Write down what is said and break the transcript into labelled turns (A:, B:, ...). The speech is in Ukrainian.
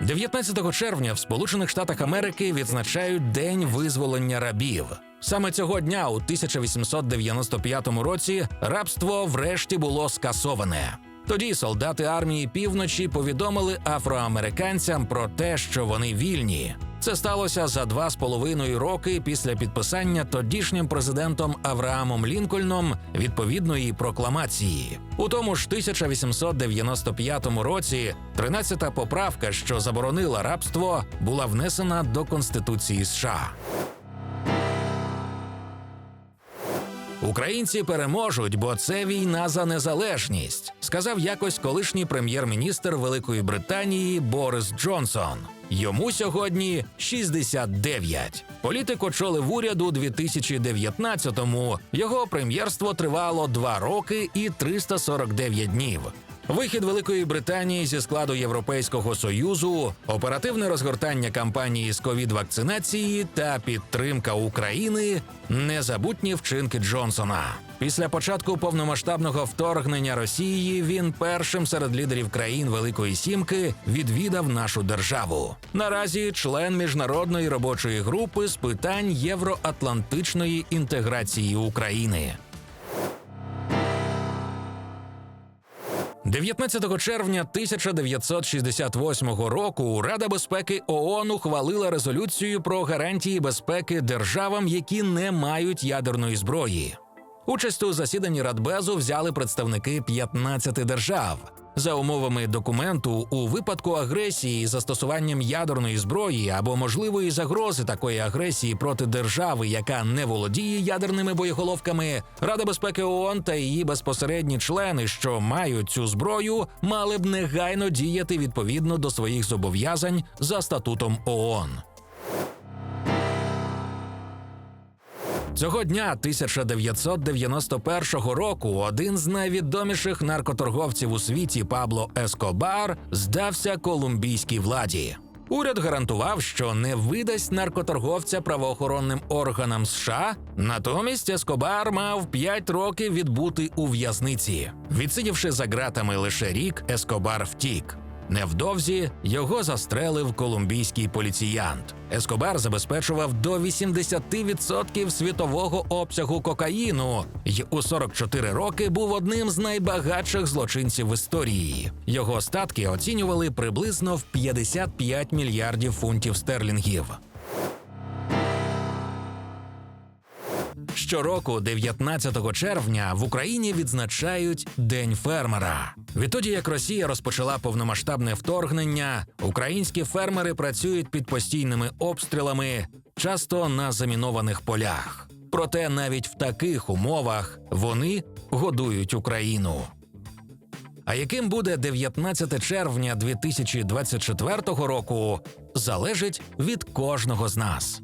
A: 19 червня в Сполучених Штатах Америки відзначають День визволення рабів. Саме цього дня, у 1895 році, рабство врешті було скасоване. Тоді солдати армії півночі повідомили афроамериканцям про те, що вони вільні. Це сталося за два з половиною роки після підписання тодішнім президентом Авраамом Лінкольном відповідної прокламації. У тому ж 1895 році 13-та поправка, що заборонила рабство, була внесена до Конституції США. Українці переможуть, бо це війна за незалежність, сказав якось колишній прем'єр-міністр Великої Британії Борис Джонсон. Йому сьогодні 69. Політик очолив уряд у 2019-му. Його прем'єрство тривало 2 роки і 349 днів. Вихід Великої Британії зі складу Європейського союзу, оперативне розгортання кампанії з ковід-вакцинації та підтримка України незабутні вчинки Джонсона. Після початку повномасштабного вторгнення Росії він першим серед лідерів країн Великої Сімки відвідав нашу державу. Наразі член міжнародної робочої групи з питань євроатлантичної інтеграції України. 19 червня 1968 року Рада безпеки ООН ухвалила резолюцію про гарантії безпеки державам, які не мають ядерної зброї. Участь у засіданні Радбезу взяли представники 15 держав. За умовами документу, у випадку агресії застосуванням ядерної зброї або можливої загрози такої агресії проти держави, яка не володіє ядерними боєголовками, Рада безпеки ООН та її безпосередні члени, що мають цю зброю, мали б негайно діяти відповідно до своїх зобов'язань за статутом ООН. Цього дня 1991 року один з найвідоміших наркоторговців у світі Пабло Ескобар здався колумбійській владі. Уряд гарантував, що не видасть наркоторговця правоохоронним органам США. Натомість Ескобар мав 5 років відбути у в'язниці. Відсидівши за ґратами лише рік, Ескобар втік. Невдовзі його застрелив колумбійський поліціянт. Ескобар забезпечував до 80% світового обсягу кокаїну й у 44 роки був одним з найбагатших злочинців в історії. Його статки оцінювали приблизно в 55 мільярдів фунтів стерлінгів. Щороку, 19 червня, в Україні відзначають День фермера. Відтоді, як Росія розпочала повномасштабне вторгнення, українські фермери працюють під постійними обстрілами, часто на замінованих полях. Проте навіть в таких умовах вони годують Україну. А яким буде 19 червня 2024 року, залежить від кожного з нас.